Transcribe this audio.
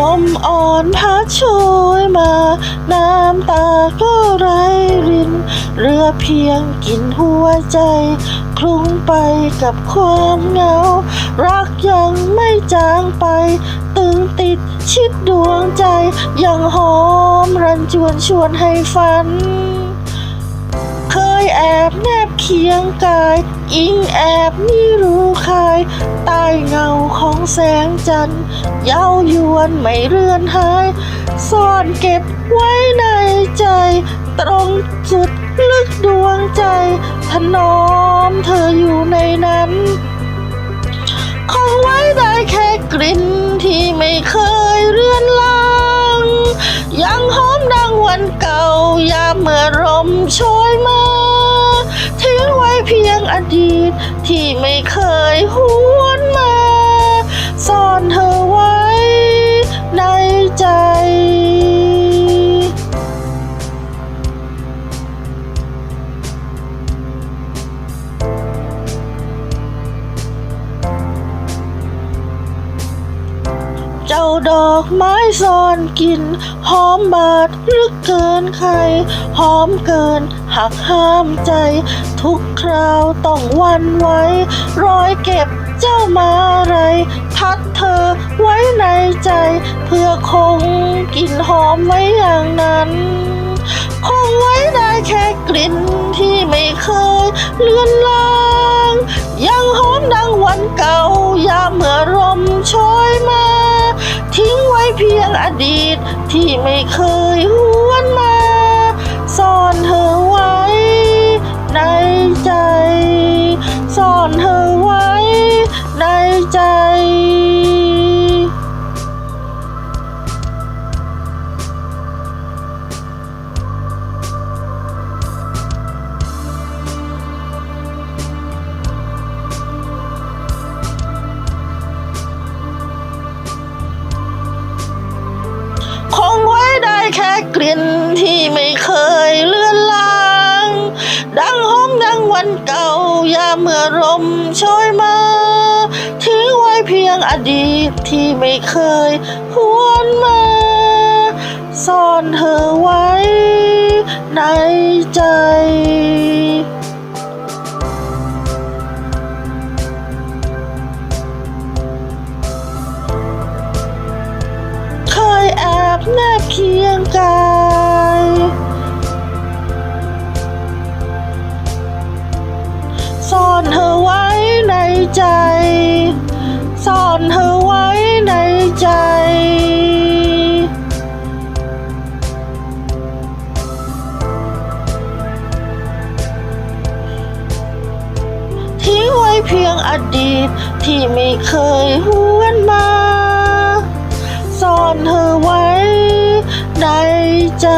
ลมอ่อนพัดโชยมา น้ำตาก็ไหรริน เรือเพียงกินหัวใจ คลุ้งไปกับความเหงา รักยังไม่จางไป ตึงติดชิดดวงใจ ยังหอมรันจวนชวนให้ฝัน แอบแนบเคียงกาย อิงแอบนี่รู้คายใต้เงาของแสงจันทร์เย้ายวนไม่เรือนหาย ซ่อนเก็บไว้ในใจ ตรงจุดลึกดวงใจ ถนอมเธออยู่ในนั้น คงไว้ได้แค่กลิ่นที่ไม่เคยเรือนลาง ยังหอมดังวันเก่ายามเมื่อลมโชย ที่ไม่เคยหวนมา ซ่อนเธอไว้ในใจ เจ้าดอกไม้ซ่อนกลิ่นหอมบาดลึกเกินใคร หอมเกินหักห้ามใจ ทุกคราวต้องวันไว้ รอยเก็บเจ้ามาไร พัดเธอไว้ในใจ เพื่อคงกลิ่นหอมไว้อย่างนั้น คงไว้ได้แค่กลิ่นที่ไม่เคยเลือนลางยังหอมดังวันเก่ายามเมื่อลมโชยมา ทิ้งไว้เพียงอดีตที่ไม่เคยหว แค่กลิ่นที่ไม่เคยเลือนลาง ดังหอมดังวันเก่ายามเมื่อลมโชยมาทิ้งไว้เพียงอดีตที่ไม่เคยหวนมา ซ่อนเธอไว้ใน ซ่อนเธอไว้ในใจ ทิ้งไว้เพียงอดีตที่ไม่เคยหวนมา ซ่อนเธอไว้ในใจ